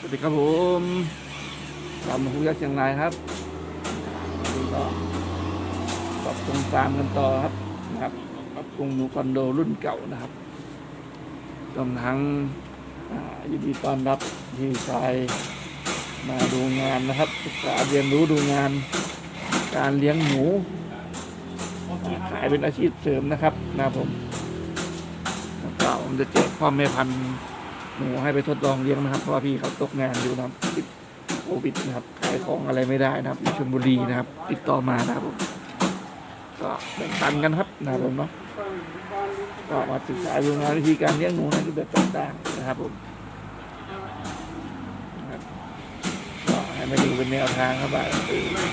สวัสดีครับผมตามมาคุยยักษ์เชียงรายครับวันนี้ก็ปรับปรุงฟาร์มกันต่อครับนะครับปรับปรุงหนูคอนโดรุ่นเก่านะครับรวมทั้งยินดีต้อนรับที่ชายมาดูงานนะครับศึกษาเรียนรู้ดูงาน การเลี้ยงหมูขายเป็นอาชีพเสริมนะครับนะครับผมแล้วก็ผมจะแจกพ่อแม่พันธุ์ หมูให้ไปทดลองเลี้ยงนะครับ เพราะว่าพี่เขาตกงานอยู่นะครับติดโควิดนะครับขายของอะไรไม่ได้นะครับอยู่ชลบุรีนะครับ ติดต่อมานะครับผมก็แบ่งปันกันครับนะครับผมเนาะก็มาศึกษาดูงานวิธีการเลี้ยงหนูในรูปแบบต่างๆนะครับผมก็ให้มาดูเป็นแนวทางครับว่า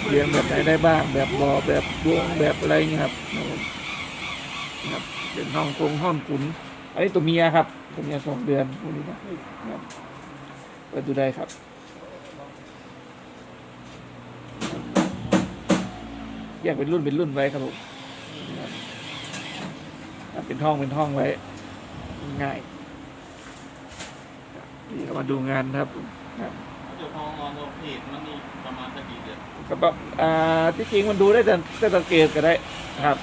เลี้ยงแบบไหนได้บ้าง แบบบ่อแบบดวงแบบอะไรเงี้ยครับนะครับเป็นห้องกรงห้องขุน อันนี้ตัวเมียครับตัวเมียสองเดือนพวกนี้นะครับเปิดดูได้ครับแยกเป็นรุ่นเป็นรุ่นไว้ครับผมนะครับเป็นห้องเป็นห้องไว้ ง่ายนี่เรามาดูงานครับครับเดี๋ยวพอออนโอเพจมันนี่ประมาณสักกี่เดือนก็แบบอ่าที่จริงมันดูได้แต่แต่สังเกตก็ได้ครับ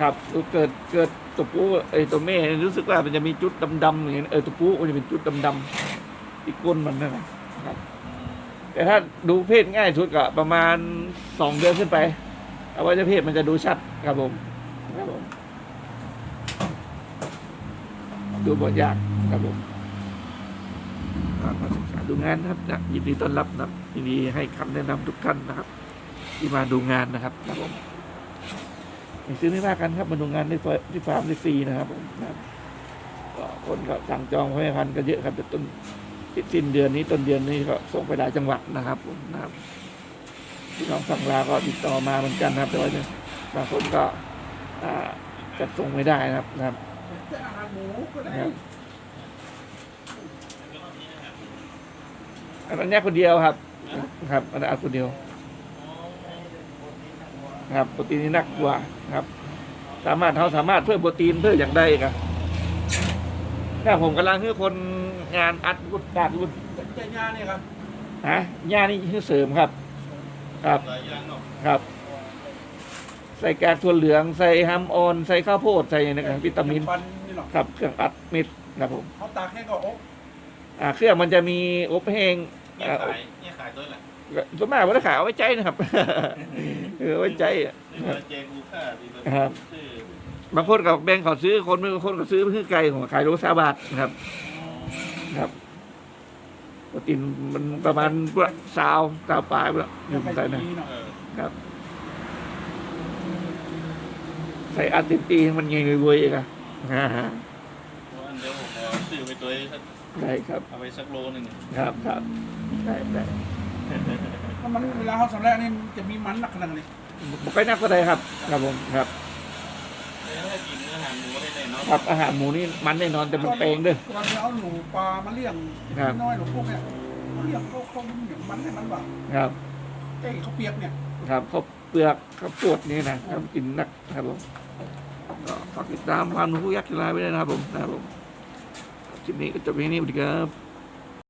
ครับเกิดเกิดตัวปูไอ้ตัวแม่รู้สึกว่ามันจะมีจุดดำๆอย่างเงี้ยเออตัวปูมันจะเป็นจุดดำๆที่ก้นมันนั่นนะครับ แต่ถ้าดูเพศง่ายสุดก็ประมาณสองเดือนขึ้นไปอวัยวะเพศมันจะดูชัดครับผมครับผมดูบทยากครับผมก็มาศึกษาดูงานนะครับนะยินดีต้อนรับนะครับยินดีให้คำแนะนำทุกท่านนะครับ ที่มาดูงานนะครับครับผมไม่ ซื้อไม่ว่ากันครับมาดูงานที่ฟาที่ฟาร์มที่ฟรีนะครับผมนะครับก็คนก็สั่งจองไว้พันธุ์ก็เยอะครับแต่ต้นสิ้นเดือนนี้ต้นเดือนนี้ก็ส่งไปหลายจังหวัดนะครับผมนะครับพี่น้องสั่งลาก็ติดต่อมาเหมือนกันนะครับแต่ว่าบางคนก็อ่าจัดส่งไม่ได้นะครับนะครับนะครับอันนั้นเนี่ยคนเดียวครับ ครับอันนั้นคนเดียว ครับโปรตีนนี่หนักกว่าครับ สามารถเขาสามารถเพิ่มโปรตีนเพื่ออย่างใดครับถ้าผมกำลังคือคนงานอัดกุดดาดกุดใจยาเนี่ยครับฮะหญ้านี่คือเสริมครับ ครับหลายอย่างเนาะครับ ใส่กากถั่วเหลืองใส่ฮัมออนใส่ข้าวโพดใส่อย่างนี้นะครับวิตามินปันนี่หรอกครับเครื่องอัดเม็ดครับผมเขาตากแห้งก็อบอ่าเครื่องมันจะมีอบแห้งเนี่ยอ่าขายเนี่ยขายด้วยแหละ ส่วนมากว่าจะขายเอาไว้ใจนะครับ เออเอาไว้ใจนี่มันเจกูค่าดีเลยครับ ชื่อบางคนกับแบ่งเขาซื้อคนบางคนก็ซื้อเพื่อไก่ของขายโลซาบาทนะครับ ครับโปรตีนมันประมาณสาวสาวปลายไปแล้วหนึ่งใส่นะดีเนาะเออครับใส่อัดเต็มปีมันเงยเว้ยๆอีกอะอ่าฮะเพราะอันเดียวผมเอาซื้อไปตัวสักได้ครับ เอาไปสักโลหนึ่งครับครับได้ได้ ถ้ามันเวลาเขาสำเร็จนี่จะมีมันหนักขนาดนี้บอกไปนักก็ได้ครับ ครับผมครับเออถ้ากินอาหารหมูให้ได้เนาะครับอาหารหมูนี่มันแน่นอนแต่มันแปลงด้วยตอนนี้เอาหนูปลามาเลี้ยงครับน้อยหนูพวกเนี่ยเขาเลี้ยงเขาเขาอย่างมันให้มันแบบครับเอ้ยเขาเปียกเนี่ยครับข้าวเปลือกข้าวโพดนี่นะครับกินนักครับผมก็ฝากติดตามความรู้ยักษ์กีฬาไว้ด้วยนะครับผมนะครับผมคลิปนี้ก็จบเพียงนี้สวัสดีครับ